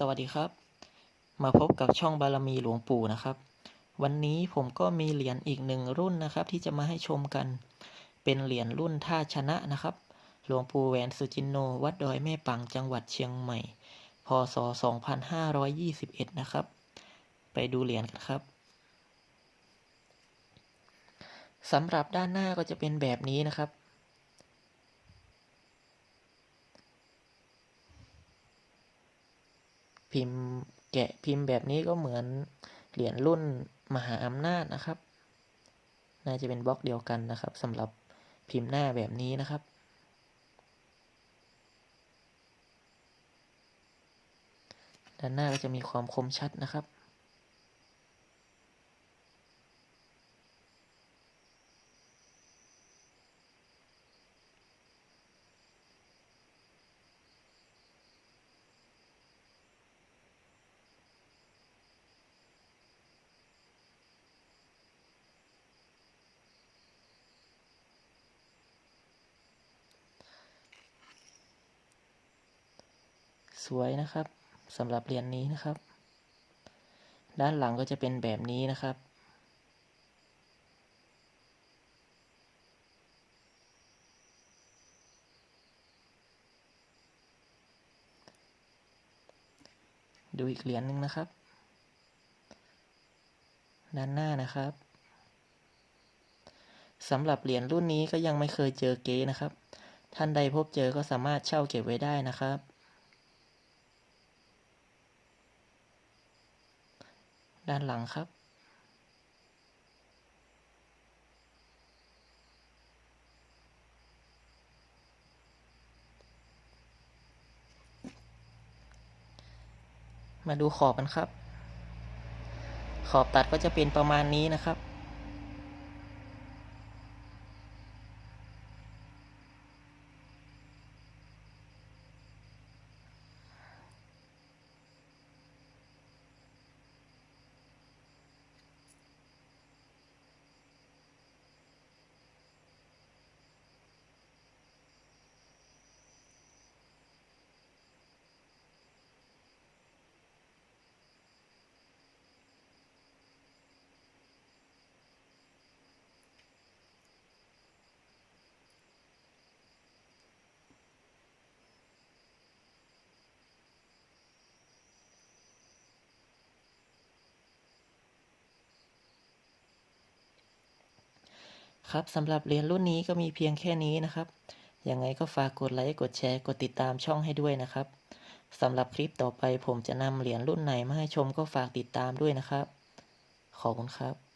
สวัสดีครับ มาพบกับช่องบารมีหลวงปู่นะครับ วันนี้ผมก็มีเหรียญอีกหนึ่งรุ่นนะครับ ที่จะมาให้ชมกัน เป็นเหรียญรุ่นท่าชนะนะครับ หลวงปู่แหวนสุจินโน วัดดอยแม่ปังจังหวัดเชียงใหม่ พศ 2521 นะครับ ไปดูเหรียญกันครับสำหรับด้านหน้าก็จะเป็นแบบนี้นะครับ พิมพ์แกะพิมพ์แบบนี้ก็เหมือนเหรียญรุ่นมหาอำนาจนะครับ น่าจะเป็นบล็อกเดียวกันนะครับสำหรับพิมพ์หน้าแบบนี้นะครับ ด้านหน้าก็จะมีความคมชัดนะครับ สวยนะครับสำหรับเหรียญนนี้นะครับ ด้านหลังก็จะเป็นแบบนี้นะครับ ดูอีกเหรียญหนึ่งนะครับ ด้านหน้านะครับสำหรับเหรียญรุ่นนี้ก็ยังไม่เคยเจอเก๊นะครับ ท่านใดพบเจอก็สามารถเช่าเก็บไว้ได้นะครับ ด้านหลังครับ มาดูขอบกันครับ ขอบตัดก็จะเป็นประมาณนี้นะครับ ครับสำหรับเหรียญรุ่นนี้ก็มีเพียงแค่นี้นะครับ ยังไงก็ฝากกดไลค์ กดแชร์ กดติดตามช่องให้ด้วยนะครับ สำหรับคลิปต่อไปผมจะนำเหรียญรุ่นไหนมาให้ชมก็ฝากติดตามด้วยนะครับ ขอบคุณครับ